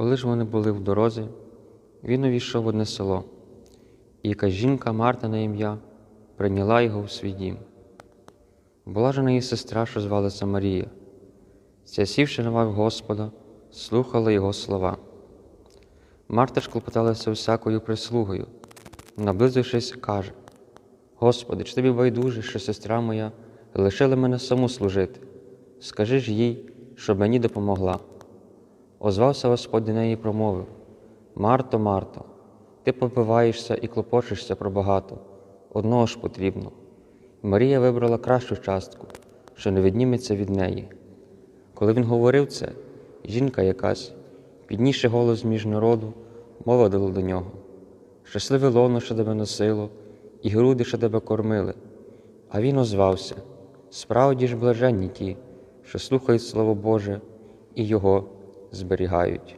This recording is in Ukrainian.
Коли ж вони були в дорозі, він увійшов в одне село, і якась жінка Марта на ім'я прийняла його в свій дім. Була ж у неї сестра, що звалася Марія. Ця сівши на лав Господа, слухала його слова. Марта ж клопоталася всякою прислугою, наблизившись, каже: Господи, чи тобі байдуже, що сестра моя лишила мене саму служити? Скажи ж їй, щоб мені допомогла. Озвався Господь до неї і промовив: Марто, Марто, ти попиваєшся і клопочешся про багато, одного ж потрібно. Марія вибрала кращу частку, що не відніметься від неї. Коли він говорив це, жінка якась, піднісши голос між народу, мовила до нього: Щасливе лоно, що тебе носило, і груди, що тебе кормили. А він озвався: Справді ж блаженні ті, що слухають Слово Боже і його зберігають.